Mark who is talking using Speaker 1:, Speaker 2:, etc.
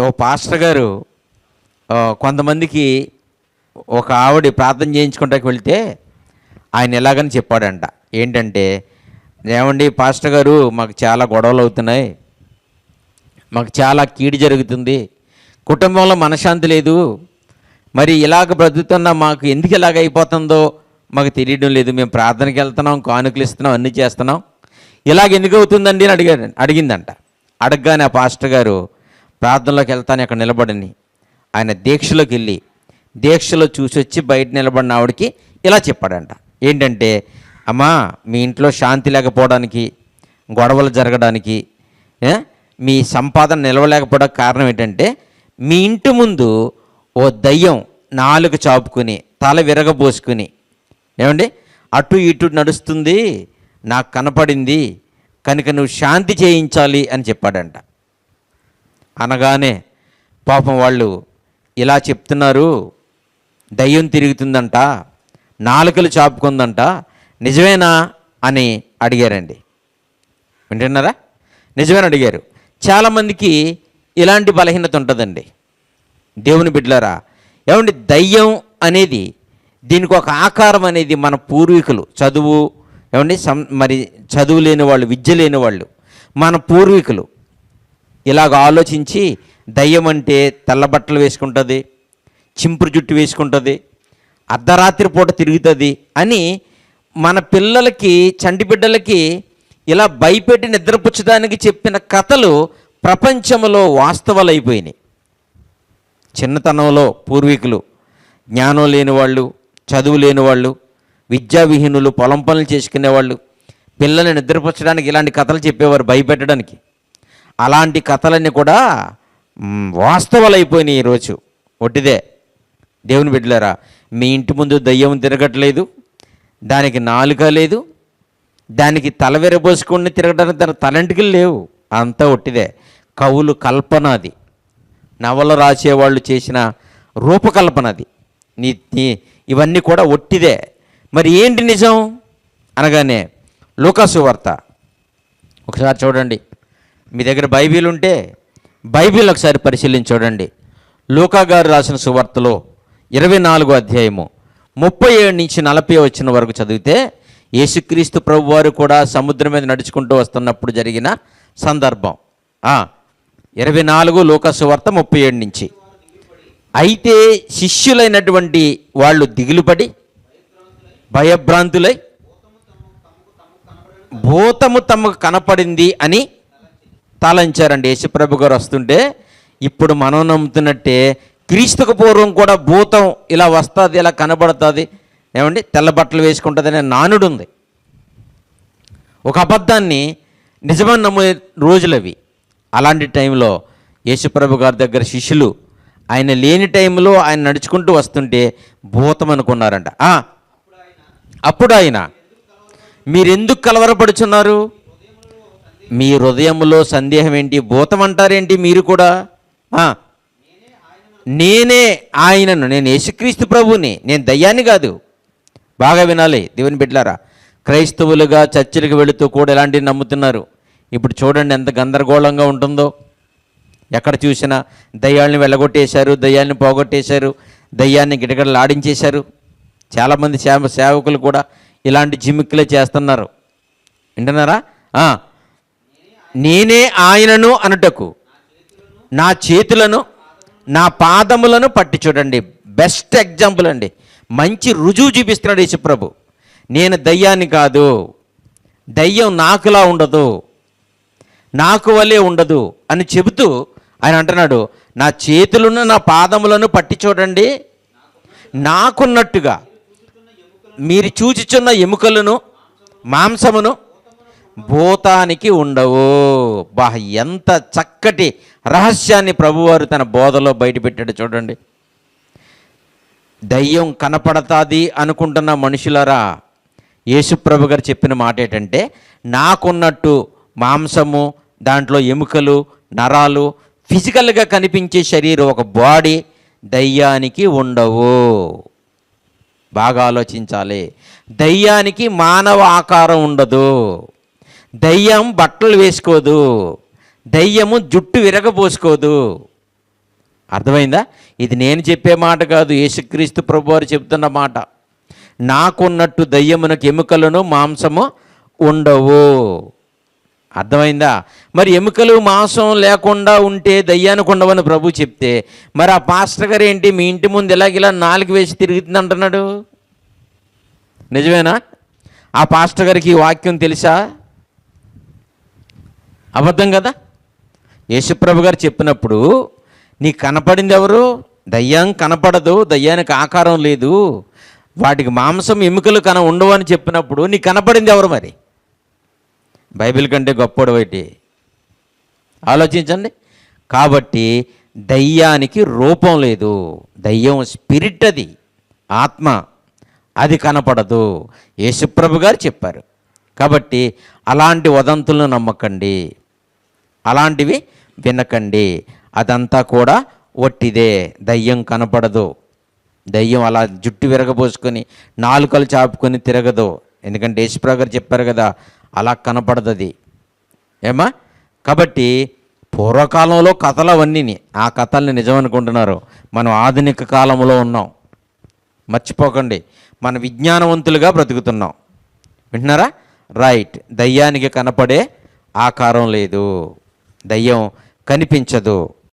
Speaker 1: ఓ pastor గారు కొంతమందికి ఒక ఆవిడ ప్రార్థన చేయించుకుంటాకి వెళితే ఆయన ఎలాగని చెప్పాడంట. ఏంటంటే ఏమండి పాస్టర్ గారు మాకు చాలా గొడవలు అవుతున్నాయి. మాకు చాలా కీడు జరుగుతుంది. కుటుంబంలో మనశ్శాంతి లేదు. మరి ఇలాగ బ్రతుకుతున్న మాకు ఎందుకు ఇలాగ అయిపోతుందో మాకు తెలియడం లేదు. మేము ప్రార్థనకి వెళ్తున్నాం కానుకలు ఇస్తున్నాం అన్నీ చేస్తున్నాం. ఇలాగ ఎందుకు అవుతుందండి అని అడిగాడు అడిగిందంట. అడగగానే ఆ పాస్టర్ గారు ప్రార్థనలోకి వెళ్తాను అక్కడ నిలబడిని. ఆయన దీక్షలోకి వెళ్ళి దీక్షలో చూసి వచ్చి బయట నిలబడిన ఆవిడకి ఇలా చెప్పాడంట. ఏంటంటే అమ్మా మీ ఇంట్లో శాంతి లేకపోవడానికి గొడవలు జరగడానికి మీ సంపాదన నిలవలేకపోవడానికి కారణం ఏంటంటే మీ ఇంటి ముందు ఓ దయ్యం నాలుగు చాపుకుని తల విరగబోసుకుని ఏమండి? అటు ఇటు నడుస్తుంది నాకు కనపడింది కనుక నువ్వు శాంతి చేయించాలి అని చెప్పాడంట. అనగానే పాపం వాళ్ళు ఇలా చెప్తున్నారు దయ్యం తిరుగుతుందంట నాలుకలు చాపుకుందంట నిజమేనా అని అడిగారండి. వింటున్నారా? నిజమేనా అడిగారు. చాలామందికి ఇలాంటి బలహీనత ఉంటుందండి. దేవుని బిడ్డలారా ఏమండి దయ్యం అనేది దీనికి ఒక ఆకారం అనేది మన పూర్వీకులు చదువు ఏమండి సం మరి చదువు లేని వాళ్ళు విద్య లేని వాళ్ళు మన పూర్వీకులు ఇలాగ ఆలోచించి దయ్యం అంటే తెల్లబట్టలు వేసుకుంటుంది చింపురు జుట్టు వేసుకుంటుంది అర్ధరాత్రి పూట తిరుగుతుంది అని మన పిల్లలకి చంటి బిడ్డలకి ఇలా భయపెట్టి నిద్రపుచ్చడానికి చెప్పిన కథలు ప్రపంచంలో వాస్తవాలు అయిపోయినాయి చిన్నతనంలో పూర్వీకులు జ్ఞానం లేని వాళ్ళు చదువు లేని వాళ్ళు విద్యావిహీనులు పొలం పనులు చేసుకునేవాళ్ళు పిల్లల్ని నిద్రపుచ్చడానికి ఇలాంటి కథలు చెప్పేవారు భయపెట్టడానికి. అలాంటి కథలన్నీ కూడా వాస్తవాలైపోయినాయి వాస్తవాలు అయిపోయినాయి ఈరోజు ఒట్టిదే. దేవుని బిడ్డలారా మీ ఇంటి ముందు దయ్యం తిరగట్లేదు దానికి నాలుక లేదు దానికి తల విరబోసుకొని తిరగడానికి తన తలంటికి లేవు. అంతా ఒట్టిదే. కవులు కల్పన అది. నవల రాసేవాళ్ళు చేసిన రూపకల్పన అది. నీ ఇవన్నీ కూడా ఒట్టిదే. మరి ఏంటి నిజం? అనగానే లోకాసు వార్త. ఒకసారి చూడండి. మీ దగ్గర బైబిల్ ఉంటే బైబిల్ ఒకసారి పరిశీలించి చూడండి. లూకా గారు రాసిన సువార్తలో ఇరవై నాలుగో అధ్యాయము ముప్పై ఏడు నుంచి నలభై వచ్చిన వరకు చదివితే యేసుక్రీస్తు ప్రభు వారు కూడా సముద్రం మీద నడుచుకుంటూ వస్తున్నప్పుడు జరిగిన సందర్భం. ఇరవై నాలుగు లోకా సువార్త ముప్పై ఏడు నుంచి. అయితే శిష్యులైనటువంటి వాళ్ళు దిగులుపడి భయభ్రాంతులై భూతము తమకు కనపడింది అని తలంచారండి యేసుప్రభు గారు వస్తుంటే ఇప్పుడు మనం నమ్ముతున్నట్టే క్రీస్తుకు పూర్వం కూడా భూతం ఇలా వస్తుంది ఇలా కనబడుతుంది. ఏమండి? తెల్ల బట్టలు వేసుకుంటుంది అనే నానుడు ఉంది ఒక అబద్ధాన్ని నిజమని నమ్మే రోజులు అవి అలాంటి టైంలో యేసుప్రభు గారి దగ్గర శిష్యులు ఆయన లేని టైంలో ఆయన నడుచుకుంటూ వస్తుంటే భూతం అనుకున్నారంట. అప్పుడు ఆయన మీరెందుకు కలవరపడుచున్నారు? మీ హృదయంలో సందేహం ఏంటి భూతం అంటారేంటి మీరు కూడా? నేనే ఆయనను నేను యేసుక్రీస్తు ప్రభుని నేను దయ్యాన్ని కాదు. బాగా వినాలి దేవుని బిడ్డలారా. క్రైస్తవులుగా చర్చిలకు వెళుతూ కూడా ఇలాంటివి నమ్ముతున్నారు? ఇప్పుడు చూడండి ఎంత గందరగోళంగా ఉంటుందో. ఎక్కడ చూసినా దయ్యాల్ని వెళ్ళగొట్టేశారు దయ్యాల్ని పోగొట్టేశారు దయ్యాన్ని గిటగడలు ఆడించేశారు. చాలామంది సేవ సేవకులు కూడా ఇలాంటి జిమ్మిక్కులే చేస్తున్నారు. వింటున్నారా? నేనే ఆయనను అనుటకు. నా చేతులను నా పాదములను పట్టి చూడండి. బెస్ట్ ఎగ్జాంపుల్ అండి. మంచి రుజువు చూపిస్తున్నాడు యేసుప్రభు. నేను దయ్యాన్ని కాదు. దయ్యం నాకులా ఉండదు. నాకు వలే ఉండదు అని చెబుతూ ఆయన అంటున్నాడు నా చేతులను నా పాదములను పట్టి చూడండి. నాకున్నట్టుగా మీరు చూచిచున్న ఎముకలను మాంసమును భూతానికి ఉండవు. బా ఎంత చక్కటి రహస్యాన్ని ప్రభువారు తన బోధలో బయటపెట్టాడు చూడండి. దయ్యం కనపడతాది అనుకుంటున్న మనుషులరా యేసుప్రభు గారు చెప్పిన మాట ఏంటంటే నాకున్నట్టు మాంసము దాంట్లో ఎముకలు నరాలు ఫిజికల్గా కనిపించే శరీరం ఒక బాడీ దయ్యానికి ఉండవు. బాగా ఆలోచించాలి. దయ్యానికి మానవ ఆకారం ఉండదు. దయ్యం బట్టలు వేసుకోదు. దయ్యము జుట్టు విరగపోసుకోదు అర్థమైందా? ఇది నేను చెప్పే మాట కాదు యేసుక్రీస్తు ప్రభువారు చెప్తున్న మాట. నాకున్నట్టు దయ్యమునకు ఎముకలను మాంసము ఉండవు. అర్థమైందా? మరి ఎముకలు మాంసం లేకుండా ఉంటే దయ్యానికి ఉండవని ప్రభు చెప్తే మరి ఆ పాస్టర్ గారు ఏంటి? మీ ఇంటి ముందు ఇలాగిలా నాలుగు వేసి తిరుగుతుంది అంటున్నాడు? నిజమేనా? ఆ పాస్టర్ గారికి ఈ వాక్యం తెలుసా? అబద్ధం కదా? యేసుప్రభు గారు చెప్పినప్పుడు నీకు కనపడింది ఎవరు? దయ్యం కనపడదు దయ్యానికి ఆకారం లేదు. వాటికి మాంసం ఎముకలు కన ఉండవు అని చెప్పినప్పుడు నీకు కనపడింది ఎవరు మరి? బైబిల్ కంటే గొప్పడు బయటి ఆలోచించండి. కాబట్టి దయ్యానికి రూపం లేదు. దయ్యం స్పిరిట్ అది ఆత్మ. అది కనపడదు. యేసుప్రభు గారు చెప్పారు. కాబట్టి అలాంటి వదంతులను నమ్మకండి. అలాంటివి వినకండి. అదంతా కూడా ఒట్టిదే. దయ్యం కనపడదు. దయ్యం అలా జుట్టు విరగబోసుకొని నాలుకలు చాపుకొని తిరగదు. ఎందుకంటే యశ్వరావు గారు చెప్పారు కదా అలా కనపడదు అది ఏమా కాబట్టి పూర్వకాలంలో కథలు అవన్నీ ఆ కథల్ని నిజం అనుకుంటున్నారు మనం ఆధునిక కాలంలో ఉన్నాం. మర్చిపోకండి. మన విజ్ఞానవంతులుగా బ్రతుకుతున్నాం. వింటున్నారా? రైట్. దయ్యానికి కనపడే ఆకారం లేదు. దయ్యం కనిపించదు.